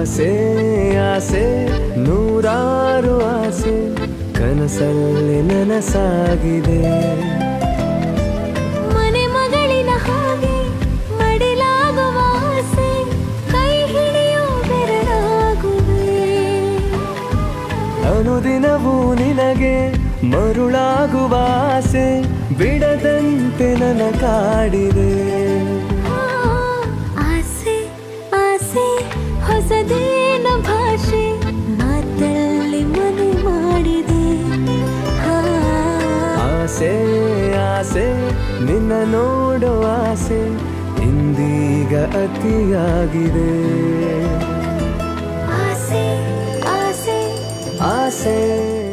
ಆಸೆ ಆಸೆ ನೂರಾರು ಆಸೆ ಕನಸಲ್ಲಿ ನನಸಾಗಿದೆ. ಮನೆ ಮಗಳಿನ ಹಾಗೆ ನಿನಗೆ ಮರುಳಾಗುವಾಸೆ ಬಿಡದಂತೆ ನನ ಕಾಡಿದೆ ಆಸೆ ಆಸೆ ನಿನ್ನ ನೋಡೋ ಆಸೆ ಇಂದೀಗ ಅತಿಯಾಗಿದೆ. ಆಸೆ ಆಸೆ. ಆಸೆ.